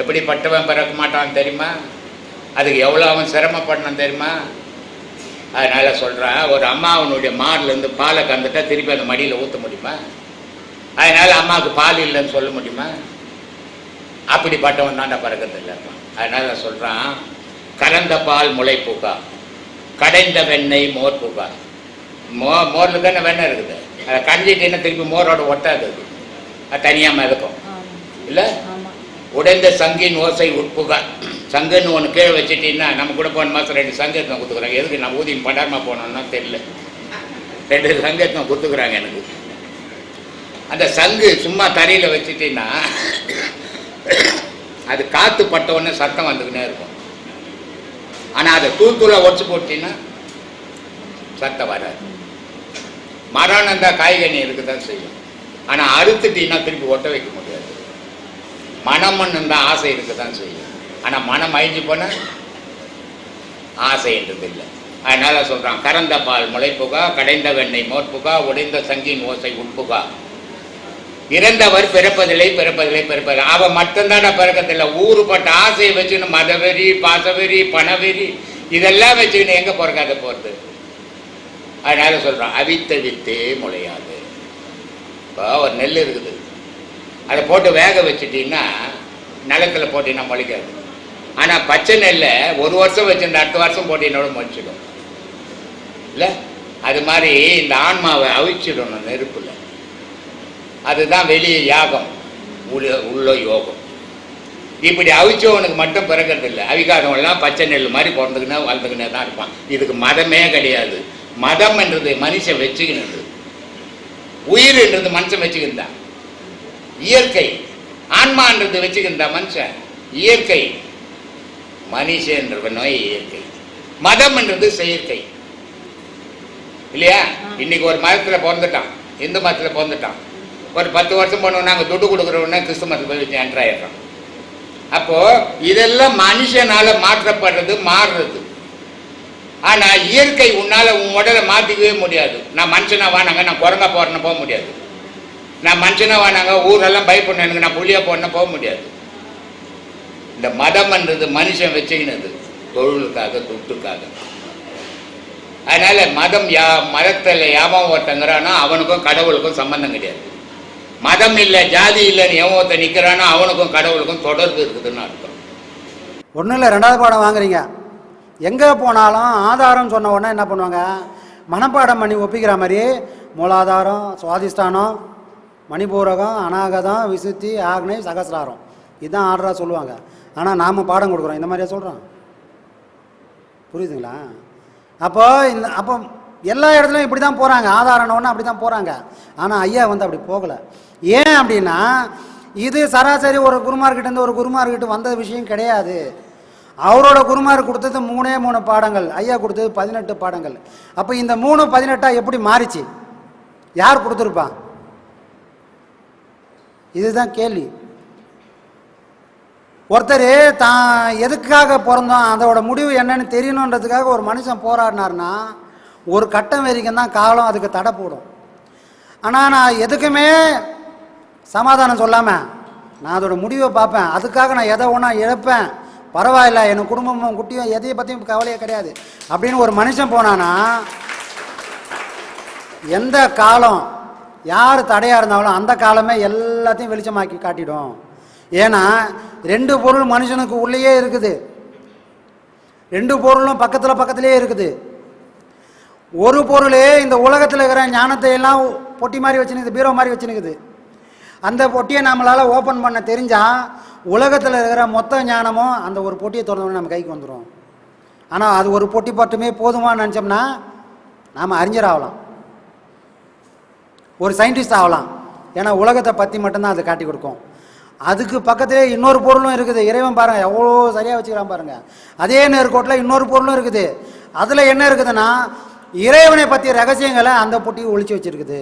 எப்படிப்பட்டவன் பிறக்க மாட்டான் தெரியுமா? அதுக்கு எவ்வளோ அவன் சிரமப்படணும் தெரியுமா? அதனால சொல்கிறான் ஒரு அம்மா அவனுடைய மார்லேருந்து பாலை கந்துட்டா திருப்பி அந்த மடியில் ஊற்ற முடியுமா? அதனால அம்மாவுக்கு பால் இல்லைன்னு சொல்ல முடியுமா? அப்படிப்பட்டவன் தான் பிறக்கிறது அதனால சொல்கிறான் கலந்த பால் முளைப்பூக்கா கடைந்த வெண்ணெய் மோர் பூக்கா மோ மோரில் தானே வெண்ணெய் இருக்குது. அதை கஞ்சிட்டேன்னா திருப்பி மோரோட ஒட்டாது அது. அது தனியாக மிதக்கும். இல்லை? உடைந்த சங்கின் ஓசை உட்புகா சங்குன்னு ஒன்று கீழே வச்சுட்டீங்கன்னா நம்ம கூட போன மாதம் ரெண்டு சங்கத்தம் கொடுத்துக்குறாங்க. எதுக்கு நான் ஊதியம் பண்டாரமா போனோம்னா தெரியல. ரெண்டு சங்கத்தம் கொடுத்துக்குறாங்க எனக்கு. அந்த சங்கு சும்மா தரையில் வச்சுட்டீங்கன்னா அது காற்று பட்ட உடனே சத்தம் வந்துக்கினே இருக்கும். ஆனால் அதை தூள் உடச்சு போட்டீங்கன்னா சத்தம் வராது. மரம் இருந்தால் காய்கனி இருக்க தான் செய்யும். ஆனால் அறுத்துட்டீங்கன்னா திருப்பி ஒட்ட வைக்க முடியும் மனம்னு தான் ஆசை இருக்க தான் செய்யும். ஆனால் மனம் அழிஞ்சு போனால் ஆசைன்றது இல்லை. அதனால் சொல்கிறான் கறந்த பால் முளைப்புகா கடைந்த வெண்ணெய் மோற்புகா உடைந்த சங்கின் ஓசை உட்புகா. இறந்தவர் பிறப்பதில்லை பிறப்பதில்லை பிறப்பதில்லை. அவன் மட்டும்தான பிறக்கத்தில்லை ஊறுபட்ட ஆசையை வச்சுன்னு மதவெறி பாசவெறி பணவெறி இதெல்லாம் வச்சுக்கின்னு எங்கே பிறக்காத போகிறது அதனால் சொல்கிறான் அவித்த வித்தே முளையாது. இப்போ ஒரு நெல் இருக்குது. அதை போட்டு வேக வச்சுட்டீங்கன்னா நிலத்தில் போட்டீங்கன்னா முளைக்காது. ஆனால் பச்சை நெல்லை ஒரு வருஷம் வச்சிருந்த அடுத்த வருஷம் போட்டீங்கன்னா முளைச்சிடும். இல்லை? அது மாதிரி இந்த ஆன்மாவை அவிச்சிடணும் நெருப்பில். அதுதான் வெளியே யாகம் உள்ள உள்ள யோகம். இப்படி அவிச்சவனுக்கு மட்டும் பிறக்கிறது இல்லை அவிகாதவன்லாம் பச்சை நெல் மாதிரி பிறந்துக்கினா வளர்ந்துக்கினே தான் இருப்பான் இதுக்கு மதமே கிடையாது. மதம் என்றது மனுஷன் வச்சுக்கினது. உயிர் என்றது மனுஷன் வச்சுக்கின்றான் இயற்கை. ஆன்மான்றது வச்சுக்கின்றா மனுஷன் இயற்கை. மனுஷன்ற நோய் இயற்கை. மதம் என்றது செயற்கை. இல்லையா? இன்னைக்கு ஒரு மதத்துல பிறந்துட்டான் இந்து மதத்துல பிறந்துட்டான். ஒரு பத்து வருஷம் போனோம்னா அங்கே துட்டு கொடுக்குறவொடனே கிறிஸ்து மதத்தில் போய் வச்சு என்ட்ரு ஆயிடுறான். அப்போ இதெல்லாம் மனுஷனால மாற்றப்படுறது மாறுறது. ஆனா இயற்கை உன்னால உன் உடலை மாத்திக்கவே முடியாது. நான் மனுஷனா வானாங்க நான் குரங்கா போறேன்னு போக முடியாது. நான் மனுஷனா வானாங்க ஊரெல்லாம் பயப்படணும் எனக்கு நான் புள்ளியாக போறேன்னு போக முடியாது. இந்த மதம்ன்றது மனுஷன் வச்சுக்கினது தொழிலுக்காக துட்டுக்காக. அதனால மதம் யா மதத்தில் யாபம் ஒருத்தங்கிறானோ அவனுக்கும் கடவுளுக்கும் சம்பந்தம் கிடையாது. மதம் இல்லை ஜாதி இல்லைன்னு ஏமாத்த ஒருத்தன் நிற்கிறானோ அவனுக்கும் கடவுளுக்கும் தொடர்பு இருக்குதுன்னு அர்த்தம். ஒன்றும் இல்லை ரெண்டாவது பாடம் வாங்குறீங்க. எங்கே போனாலும் ஆதாரம் சொன்ன உடனே என்ன பண்ணுவாங்க? மனப்பாடம் பண்ணி ஒப்பிக்கிற மாதிரி மூலாதாரம் சுவாதிஷ்டானம் மணிபூரகம் அநாகதம் விசுத்தி ஆக்னை சகசிராரம். இதுதான் ஆர்டராக சொல்லுவாங்க. ஆனால் நாம் பாடம் கொடுக்குறோம். இந்த மாதிரியா சொல்கிறோம் புரியுதுங்களா? அப்போ இந்த அப்போ எல்லா இடத்துலையும் இப்படி தான் போகிறாங்க ஆதாரம்னு அப்படி தான் போகிறாங்க ஆனால் ஐயா வந்து அப்படி போகலை. ஏன் அப்படின்னா இது சராசரி ஒரு குருமார்கிட்டேருந்து ஒரு குருமார்கிட்ட வந்த விஷயம் கிடையாது. அவரோட குருமார் கொடுத்தது மூணே மூணு பாடங்கள். ஐயா கொடுத்தது பதினெட்டு பாடங்கள். அப்போ இந்த மூணு பதினெட்டாக எப்படி மாறிச்சு? யார் கொடுத்துருப்பா? இதுதான் கேள்வி. ஒருத்தர் தான் எதுக்காக பிறந்தோம் அதோட முடிவு என்னன்னு தெரியணுன்றதுக்காக ஒரு மனுஷன் போராடினார்னா ஒரு கட்டம் வரைக்கும் தான் காலம் அதுக்கு தடை போடும். ஆனால் நான் எதுக்குமே சமாதானம் சொல்லாமல் நான் அதோட முடிவை பார்ப்பேன். அதுக்காக நான் எதை ஒன்றா இழப்பேன். பரவாயில்ல என் குடும்பமும் குட்டியும் எதையை பற்றியும் கவலையே கிடையாது. அப்படின்னு ஒரு மனுஷன் போனானா எந்த காலம் யார் தடையாக இருந்தாலும் அந்த காலமே எல்லாத்தையும் வெளிச்சமாக்கி காட்டிடும். ஏன்னா ரெண்டு பொருள் மனுஷனுக்கு உள்ளேயே இருக்குது. ரெண்டு பொருளும் பக்கத்தில் பக்கத்திலே இருக்குது. ஒரு பொருளே இந்த உலகத்தில் இருக்கிற ஞானத்தை எல்லாம் பொட்டி மாதிரி வச்சுனுக்குது பீரோ மாதிரி வச்சுனுக்குது அந்த பொட்டியை நம்மளால் ஓப்பன் பண்ண தெரிஞ்சால் உலகத்தில் இருக்கிற மொத்த ஞானமும் அந்த ஒரு பொட்டியை திறந்தோடனே நம்ம கைக்கு வந்துடும் ஆனால் அது ஒரு பொட்டி மட்டுமே போதுமான்னு நினச்சோம்னா நாம் அறிஞர் ஆகலாம் ஒரு சயின்டிஸ்ட் ஆகலாம். ஏன்னா உலகத்தை பற்றி மட்டும்தான் அது காட்டி கொடுக்கும். அதுக்கு பக்கத்திலே இன்னொரு பொருளும் இருக்குது. இறைவன் பாருங்கள் எவ்வளோ சரியாக வச்சுக்கிறான் பாருங்கள் அதே நேர்கோட்டில் இன்னொரு பொருளும் இருக்குது. அதில் என்ன இருக்குதுன்னா இறைவனை பற்றிய ரகசியங்களை அந்த பொட்டி ஒழிச்சு வச்சுருக்குது.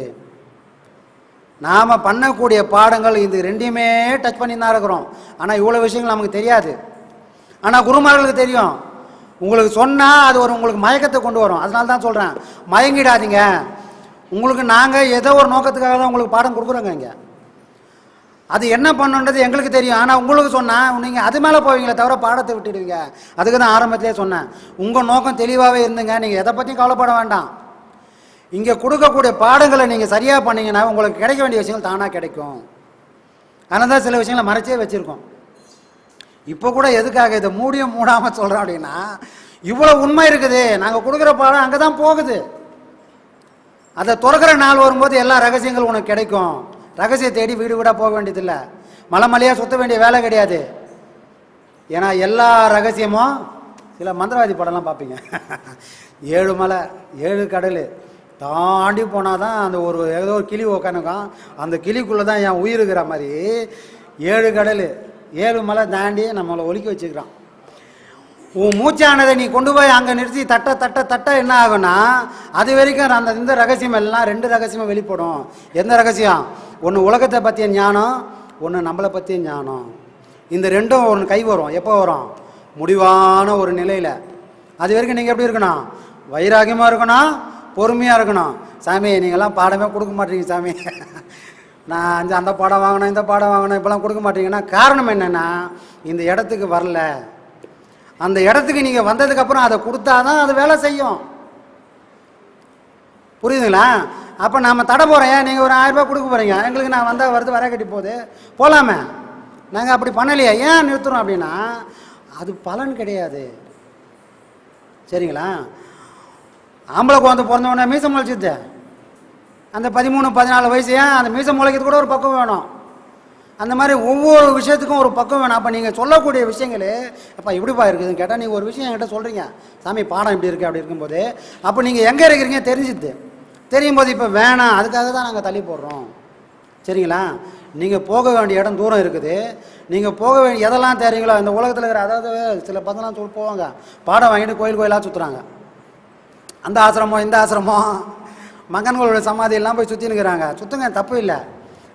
நாம் பண்ணக்கூடிய பாடங்கள் இது ரெண்டையுமே டச் பண்ணி தான் இருக்கிறோம். ஆனால் இவ்வளோ விஷயங்கள் நமக்கு தெரியாது. ஆனால் குருமார்களுக்கு தெரியும். உங்களுக்கு சொன்னால் அது ஒரு உங்களுக்கு மயக்கத்தை கொண்டு வரும். அதனால தான் சொல்கிறேன் மயங்கிடாதீங்க. உங்களுக்கு நாங்கள் ஏதோ ஒரு நோக்கத்துக்காக தான் உங்களுக்கு பாடம் கொடுக்குறோங்க இங்கே. அது என்ன பண்ணுன்றது எங்களுக்கு தெரியும். ஆனால் உங்களுக்கு சொன்னால் நீங்கள் அது மேலே போவீங்களே தவிர பாடத்தை விட்டுடுவீங்க. அதுக்கு தான் ஆரம்பத்திலே சொன்னேன். உங்கள் நோக்கம் தெளிவாகவே இருந்துங்க. நீங்கள் எதை பற்றியும் கவலைப்பட வேண்டாம். இங்கே கொடுக்கக்கூடிய பாடங்களை நீங்கள் சரியாக பண்ணீங்கன்னா உங்களுக்கு கிடைக்க வேண்டிய விஷயங்கள் தானாக கிடைக்கும். அதனால தான் சில விஷயங்களை மறைச்சே வச்சுருக்கோம். இப்போ கூட எதுக்காக இதை மூடியும் மூடாமல் சொல்கிறோம் அப்படின்னா இவ்வளோ உண்மை இருக்குது. நாங்கள் கொடுக்குற பாடம் அங்கே தான் போகுது. அதை திறக்கிற நாள் வரும்போது எல்லா ரகசியங்களும் உனக்கு கிடைக்கும். ரகசிய தேடி வீடு வீடாக போக வேண்டியதில்லை. மலை மலையாக சுற்ற வேண்டிய வேலை கிடையாது. ஏன்னா எல்லா ரகசியமும் சில மந்திரவாதி படம்லாம் பார்ப்பீங்க. ஏழு மலை ஏழு கடல். தாண்டி போனால் தான் அந்த ஒரு ஏதோ ஒரு கிளி உக்காந்துக்கும். அந்த கிளிக்குள்ளே தான் என் உயிர் இருக்கிற மாதிரி ஏழு கடல் ஏழு மலை தாண்டி நம்மளை ஒலிக்க வச்சுக்கிறான். உன் மூச்சானதை நீ கொண்டு போய் அங்கே நிறுத்தி தட்ட தட்ட தட்ட என்ன ஆகும்னா அது வரைக்கும் அந்த இந்த ரகசியம் எல்லாம் ரெண்டு ரகசியமும் வெளிப்படும். எந்த ரகசியம்? ஒன்று உலகத்தை பற்றிய ஞானம் ஒன்று நம்மளை பற்றிய ஞானம். இந்த ரெண்டும் ஒன்று கை வரும். எப்போ வரும்? முடிவான ஒரு நிலையில். அது வரைக்கும் நீங்கள் எப்படி இருக்கணும்? வைராகியமாக இருக்கணும் பொறுமையாக இருக்கணும். சாமி நீங்கள்லாம் பாடமே கொடுக்க மாட்டீங்க சாமி. நான் அந்த அந்த பாடம் வாங்கினேன் இந்த பாடம் வாங்கினேன் இப்போலாம் கொடுக்க மாட்டீங்கன்னா காரணம் என்னென்னா இந்த இடத்துக்கு வரல. அந்த இடத்துக்கு நீங்கள் வந்ததுக்கப்புறம் அதை கொடுத்தா தான் அது வேலை செய்யும். புரியுதுங்களா? அப்போ நாம் தடை போகிறேன் நீங்கள் ஒரு ஆயிரம் கொடுக்க போகிறீங்க எங்களுக்கு நான் வந்தால் வருது வர கட்டி போகுது. போகலாமே நாங்கள் அப்படி பண்ணலையே. ஏன் நிறுத்துறோம் அப்படின்னா அது பலன் கிடையாது. சரிங்களா? ஆம்பளை குழந்தை பிறந்தவொடனே மீசம் முளைச்சிது அந்த பதிமூணு பதினாலு வயசு ஏன்? அந்த மீசம் முளைக்கிறது கூட ஒரு பக்கம் வேணும். அந்த மாதிரி ஒவ்வொரு விஷயத்துக்கும் ஒரு பக்கம் வேணும். அப்போ நீங்கள் சொல்லக்கூடிய விஷயங்கள் அப்போ இப்படிப்பா இருக்குதுன்னு கேட்டால் நீங்கள் ஒரு விஷயம் என்கிட்ட சொல்கிறீங்க சாமி பாடம் இப்படி இருக்குது அப்படி இருக்கும்போது அப்போ நீங்கள் எங்கே இருக்கிறீங்க தெரிஞ்சுது. தெரியும் போது இப்போ வேணாம் அதுக்காக தான் நாங்கள் தள்ளி போடுறோம். சரிங்களா? நீங்கள் போக வேண்டிய இடம் தூரம் இருக்குது. நீங்கள் போக வேண்டிய எதெல்லாம் தெரியுங்களோ இந்த உலகத்தில் இருக்கிற அதாவது சில பசங்களாம் சொல்லி போவாங்க. பாடம் வாங்கிட்டு கோயில் கோயிலாக சுற்றுறாங்க அந்த ஆசிரமம் இந்த ஆசிரமம் மகன்களோட சமாதியெல்லாம் போய் சுற்றினுக்கிறாங்க சுற்றுங்க தப்பு இல்லை.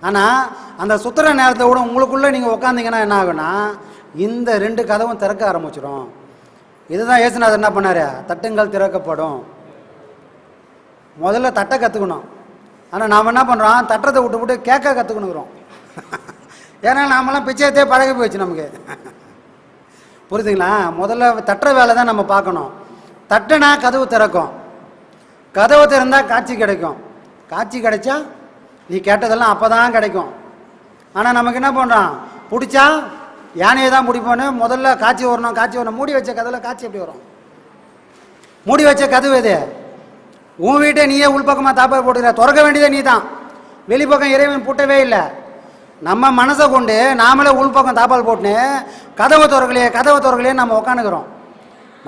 ஆனால் அந்த சுத்துற நேரத்தை விட உங்களுக்குள்ளே நீங்கள் உட்காந்தீங்கன்னா என்ன ஆகுனா இந்த ரெண்டு கதவும் திறக்க ஆரம்பிச்சிடும் இதுதான் ஏசுநாதர் என்ன பண்ணார்? தட்டுங்கள் திறக்கப்படும். முதல்ல தட்டை கற்றுக்கணும் ஆனால் நாம் என்ன பண்ணுறோம் தட்டுறதை விட்டு விட்டு கேட்க கற்றுக்கணுங்கிறோம் ஏன்னா நாமெல்லாம் பிச்சையத்தே பழகி போயிடுச்சு நமக்கு. புரியுதுங்களா? முதல்ல தட்டுற வேலை தான் நம்ம பார்க்கணும். தட்டுனா கதவு திறக்கும். கதவு திறந்தால் காட்சி கிடைக்கும். காட்சி கிடைச்சா நீ கேட்டதெல்லாம் அப்போ தான் கிடைக்கும். ஆனால் நமக்கு என்ன பண்ணுறான் பிடிச்சா யானையை தான் பிடிப்போன்னு முதல்ல காட்சி வரணும் காட்சி வரணும். மூடி வச்ச கதவில் காட்சி எப்படி வரும்? மூடி வச்ச கதவு எது? உன் வீட்டை நீயே உள்பக்கமாக தாப்பால் போட்டுக்கிற. திறக்க வேண்டியதே நீ தான் வெளிப்பக்கம் இறைவன் பூட்டவே இல்லை. நம்ம மனசை கொண்டு நாமளே உள்பக்கம் தாப்பால் போட்டுன்னு கதவை திறக்கலையே கதவை திறக்கலையே நம்ம உக்காந்துக்கிறோம்.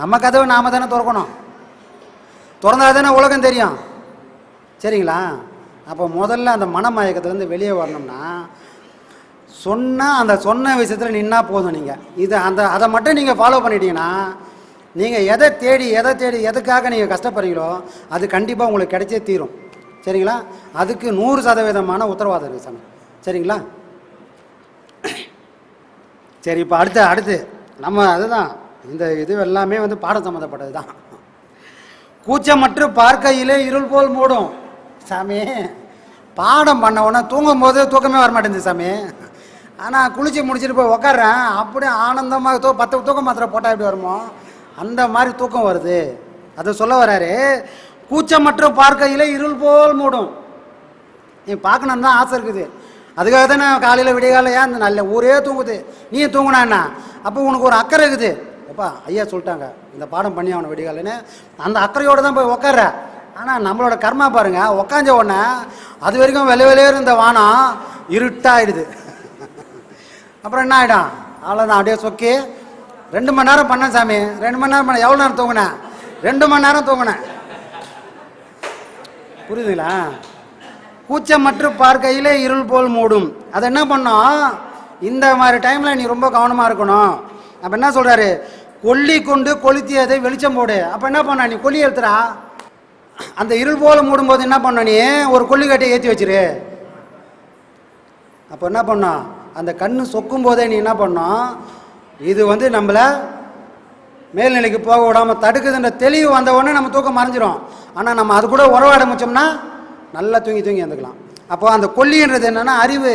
நம்ம கதவை நாம தானே திறக்கணும். திறந்தா தானே உலகம் தெரியும். சரிங்களா? அப்போ முதல்ல அந்த மனமயக்கத்துலேருந்து வெளியே வரணும்னா சொன்னால் அந்த சொன்ன விஷயத்தில் நின்னா போதும் நீங்கள் இது அந்த அதை மட்டும் நீங்கள் ஃபாலோ பண்ணிட்டீங்கன்னா நீங்கள் எதை தேடி எதை தேடி எதுக்காக நீங்கள் கஷ்டப்படுறீங்களோ அது கண்டிப்பாக உங்களுக்கு கிடைச்சே தீரும். சரிங்களா? அதுக்கு நூறு சதவீதமான உத்தரவாதம் இருக்குது சாமி. சரிங்களா? சரி இப்போ அடுத்து அடுத்து. நம்ம அதுதான். இந்த இது எல்லாமே வந்து பாடம் சம்மந்தப்பட்டது தான் கூச்சமற்று பார்க்கையிலே இருள் போல் மூடும். சாமி பாடம் பண்ண தூங்கும் போது தூக்கமே வர மாட்டேங்குது சாமி. ஆனால் குளிச்சு முடிச்சுட்டு போய் உக்காடுறேன் அப்படியே ஆனந்தமாக தூ பத்து தூக்கம் மாத்திரை போட்டால் எப்படி வருமோ? அந்த மாதிரி தூக்கம் வருது. அதை சொல்ல வராரு கூச்சமற்று பார்க்கையில் இருள் போல் மூடும். நீ பார்க்கணுன்னு தான் ஆசை இருக்குது. அதுக்காக தான் நான் காலையில் விடியகாலையா அந்த நல்ல ஊரே தூங்குது. நீ தூங்குனா என்ன? அப்போ உனக்கு ஒரு அக்கறை இருக்குது. அப்பா ஐயா சொல்லிட்டாங்க இந்த பாடம் பண்ணி அவனை விடிகாலன்னு அந்த அக்கறையோடு தான் போய் உக்காடுற ஆனால் நம்மளோட கர்மா பாருங்கள் உக்காஞ்ச உடனே அது வரைக்கும் வெள்ளை வெளியே இருந்த வானம் இருட்டாயிடுது. அப்புறம் என்ன ஆகிடும் அவ்வளோதான் அப்படியே சொக்கி. ரெண்டு மணி நேரம் பண்ணேன் சாமி. ரெண்டு மணி நேரம் பண்ண எவ்வளோ நேரம் தூங்கினேன்? ரெண்டு மணி நேரம் தூங்கினேன். புரியுதுங்களா? கூச்சமற்று பார்க்கையிலே இருள் போல் மூடும். அதை என்ன பண்ணோம்? இந்த மாதிரி டைமில் நீ ரொம்ப கவனமாக இருக்கணும். அப்போ என்ன சொல்கிறாரு கொல்லி கொண்டு கொளுத்தியதை வெளிச்சம் போடு. அப்போ என்ன பண்ண நீ கொல்லி எழுத்துறா? அந்த இருள் போல் மூடும்போது என்ன பண்ண நீ? ஒரு கொல்லிக்கட்டையை ஏற்றி வச்சிரு. அப்போ என்ன பண்ணோம் அந்த கண்ணு சொக்கும் போதே நீ என்ன பண்ணோம் இது வந்து நம்மளை மேல்நிலைக்கு போக விடாமல் தடுக்குதுன்ற தெளிவு வந்த உடனே நம்ம தூக்கம் மறைஞ்சிரும். ஆனால் நம்ம அது கூட உறவாட முடிச்சோம்னா நல்லா தூங்கி தூங்கி வந்துக்கலாம் அப்போ அந்த கொல்லின்றது என்னென்னா அறிவு.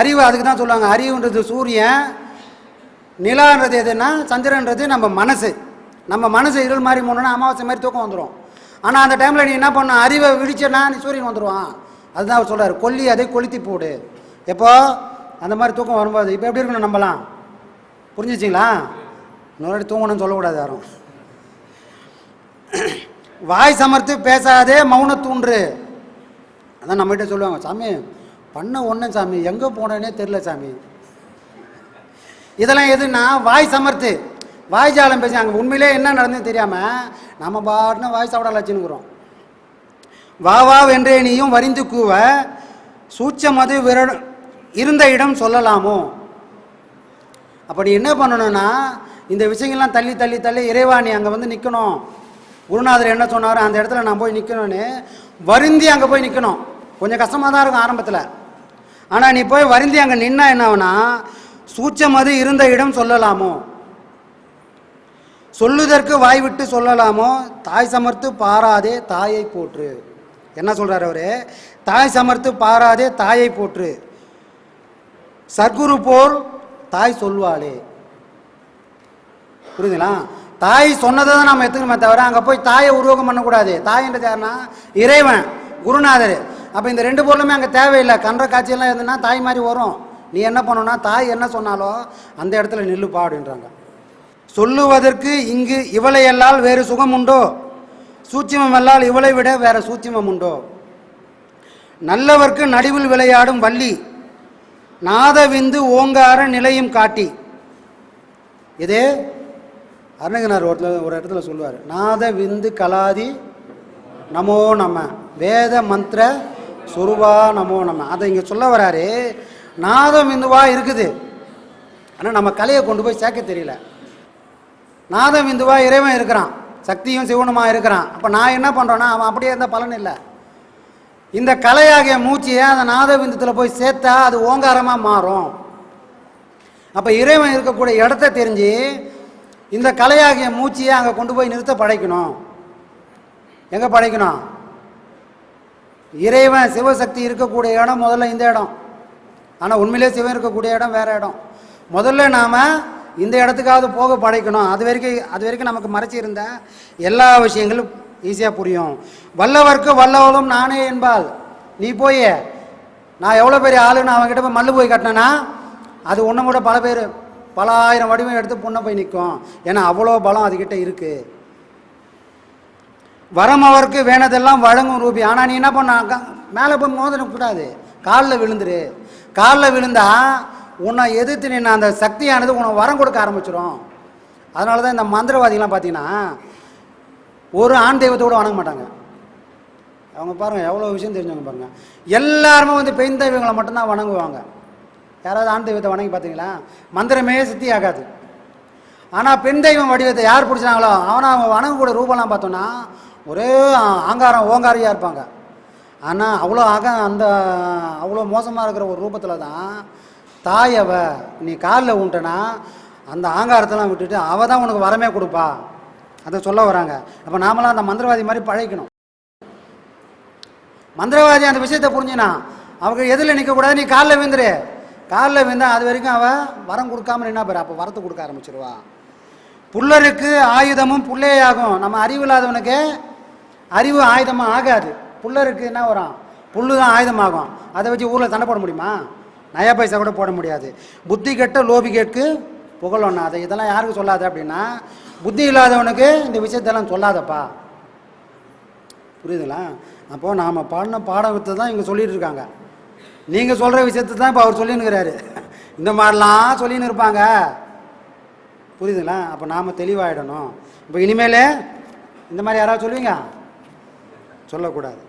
அறிவு அதுக்கு தான் சொல்லுவாங்க. அறிவுன்றது சூரியன் நிலான்றது எதுன்னா சந்திரன்றது நம்ம மனசு. நம்ம மனசு இருள் மாதிரி மூணுன்னா அமாவாசை மாதிரி தூக்கம் வந்துடும் ஆனால் அந்த டைமில் நீ என்ன பண்ண? அறிவை விழிச்சேன்னா நீ சூரியன் வந்துடுவான் அதுதான் அவர் சொல்கிறார் கொல்லி அதை கொளுத்தி போடு. எப்போ? அந்த மாதிரி தூக்கம் வரும்போது. இப்போ எப்படி இருக்கணும் நம்பலாம் புரிஞ்சிச்சிங்களா? இன்னொரு தூங்கணும்னு சொல்லக்கூடாது யாரும். வாய் சமர்த்து பேசாதே மௌன தூண்டு அதான் நம்மகிட்ட சொல்லுவாங்க சாமி பண்ண ஒன்றும் சாமி. எங்கே போனேன்னே தெரில சாமி. இதெல்லாம் எதுன்னா வாய் சமர்த்து. வாய் ஜாலம் பேசி அங்கே உண்மையிலே என்ன நடந்ததுன்னு தெரியாமல் நம்ம பாட்டுனா வாய் சாப்பிட லட்சணுங்கிறோம் வா வா வென்றே நீயும் வரிந்து கூவ சூச்சமது விர இருந்த இடம் சொல்லலாமோ? அப்படி என்ன பண்ணணும்னா இந்த விஷயங்கள்லாம் தள்ளி தள்ளி தள்ளி இறைவா நீ அங்கே வந்து நிற்கணும் குருநாதர் என்ன சொன்னாரோ? அந்த இடத்துல நான் போய் நிற்கணும்னு வருந்தி அங்கே போய் நிற்கணும் கொஞ்சம் கஷ்டமாக தான் இருக்கும் ஆரம்பத்தில். ஆனால் நீ போய் வருந்தி அங்கே நின்னா என்ன ஆகுனா சூச்சமது இருந்த இடம் சொல்லலாமோ? சொல்லுதற்கு வாய் விட்டு சொல்லலாமோ? தாய் சமர்த்து பாராதே தாயை போற்று. என்ன சொல்கிறார் அவரு? தாய் சமர்த்து பாராதே தாயை போற்று. சர்க்குரு போல் தாய் சொல்வாளே. புரியுதுங்களா தாய் சொன்னதை தான் நம்ம எடுத்துக்கணுமே தவிர அங்கே போய் தாயை உருவகம் பண்ணக்கூடாது. தாயின்றது யாருன்னா? இறைவன் குருநாதர். அப்போ இந்த ரெண்டு பொருளுமே அங்கே தேவையில்லை. கன்ற காட்சியெல்லாம் இருந்ததுன்னா தாய் மாதிரி வரும். நீ என்ன பண்ணணும்னா தாய் என்ன சொன்னாலோ அந்த இடத்துல நில்லுப்பா அப்படின்றாங்க. சொல்லுவதற்கு இங்கு இவளை அல்லால் வேறு சுகம் உண்டோ சூட்சிமம் அல்லால் இவளை விட வேற சூட்சிமம் உண்டோ நல்லவர்க்கு நடுவில் விளையாடும் வள்ளி நாதவிந்து ஓங்கார நிலையும் காட்டி. இதே அருணகினார் ஒரு ஒரு இடத்துல சொல்லுவார். நாத விந்து கலாதி நமோ நம வேத மந்திர சொருவா நமோ நம. அதை இங்கே சொல்ல வராரு நாதம் இந்துவா இருக்குது. ஆனால் நம்ம கலையை கொண்டு போய் சேர்க்க தெரியல. நாதம் இந்துவா இறைவன் இருக்கிறான். சக்தியும் சிவனுமாக இருக்கிறான். அப்போ நான் என்ன பண்ணுறேன்னா அவன் அப்படியே இருந்தால் பலன் இல்லை. இந்த கலையாகிய மூச்சியை அந்த நாதவிந்தத்தில் போய் சேர்த்தா அது ஓங்காரமாக மாறும். அப்போ இறைவன் இருக்கக்கூடிய இடத்த தெரிஞ்சு இந்த கலையாகிய மூச்சியை அங்கே கொண்டு போய் நிறுத்த படைக்கணும். எங்கே படைக்கணும்? இறைவன் சிவசக்தி இருக்கக்கூடிய இடம் முதல்ல இந்த இடம். ஆனால் உண்மையிலே சிவன் இருக்கக்கூடிய இடம் வேறு இடம். முதல்ல நாம் இந்த இடத்துக்காவது போக படைக்கணும். அது வரைக்கும் அது வரைக்கும் நமக்கு மறைச்சிருந்த எல்லா விஷயங்களும் ஈஸியாக புரியும். வல்லவர்க்கு வல்லவளும் நானே என்பால் நீ போய். நான் எவ்வளோ பெரிய ஆளுன்னு அவன்கிட்ட போய் மல்லு போய் கட்டினேன்னா அது ஒன்றும் கூட பல பேர் பல ஆயிரம் வடிவம் எடுத்து பொண்ணை போய் நிற்கும் ஏன்னா அவ்வளோ பலம் அதுக்கிட்ட இருக்குது வரம் அவருக்கு வேணதெல்லாம் வழங்கும் ரூபி. ஆனால் நீ என்ன பண்ண? மேலே போய் மோதனம் கூடாது. காலில் விழுந்துரு. காலில் விழுந்தா உன்னை எதிர்த்து நின்ன அந்த சக்தியானது உனக்கு வரம் கொடுக்க ஆரம்பிச்சிடும் அதனால தான் இந்த மந்திரவாதிகள்லாம் பார்த்தீங்கன்னா ஒரு ஆண் தெய்வத்தோடு வணங்க மாட்டாங்க. அவங்க பாருங்கள் எவ்வளோ விஷயம் தெரிஞ்சவங்க பாருங்கள் எல்லாருமே வந்து பெண் தெய்வங்களை மட்டும்தான் வணங்குவாங்க. யாராவது ஆண் தெய்வத்தை வணங்கி பார்த்தீங்களா மந்திரமே சித்தி ஆகாது. ஆனால் பெண் தெய்வம் வடிவத்தை யார் பிடிச்சாங்களோ அவனை அவன் வணங்கக்கூடிய ரூபம்லாம் பார்த்தோன்னா ஒரே ஆங்காரம் ஓங்காரியாக இருப்பாங்க. ஆனால் அவ்வளோ ஆக அந்த அவ்வளோ மோசமாக இருக்கிற ஒரு ரூபத்தில் தான் தாய் அவ நீ காலில் உண்டனா அந்த ஆங்காரத்தெல்லாம் விட்டுட்டு அவ தான் உனக்கு வரமே கொடுப்பா. அதை சொல்ல வராங்க. அப்போ நாமளாம் அந்த மந்திரவாதி மாதிரி பழகிக்கணும். மந்திரவாதி அந்த விஷயத்தை புரிஞ்சினா அவங்க எதில் நிற்கக்கூடாது நீ காலில் விழுந்துரு. காலில் விழுந்தா அது வரைக்கும் அவள் வரம் கொடுக்காம என்ன பாரு அப்போ வரத்தை கொடுக்க ஆரம்பிச்சிருவா. புல்லருக்கு ஆயுதமும் புல்லேயாகும். நம்ம அறிவு இல்லாதவனுக்கு அறிவு ஆயுதமாக ஆகாது. புல்லருக்கு என்ன வரும்? புல்லு தான் ஆயுதமாகும். அதை வச்சு ஊரில் சண்டை போட முடியுமா? நயா பைசா கூட போட முடியாது. புத்தி கெட்ட லோபி கேட்கு புகழொன்னா அதை இதெல்லாம் யாருக்கு சொல்லாத அப்படின்னா புத்தி இல்லாதவனுக்கு இந்த விஷயத்தெல்லாம் சொல்லாதப்பா. புரியுதுங்களா? அப்போது நாம் பாடின பாடத்தை தான் இங்கே சொல்லிட்டு இருக்காங்க. நீங்கள் சொல்கிற விஷயத்தை தான் இப்போ அவர் சொல்லினுக்கிறாரு இந்த மாதிரிலாம் சொல்லின்னு இருப்பாங்க. புரியுதுங்களா? அப்போ நாம் தெளிவாயிடணும். இப்போ இனிமேல் இந்த மாதிரி யாராவது சொல்லுவீங்க சொல்லக்கூடாது.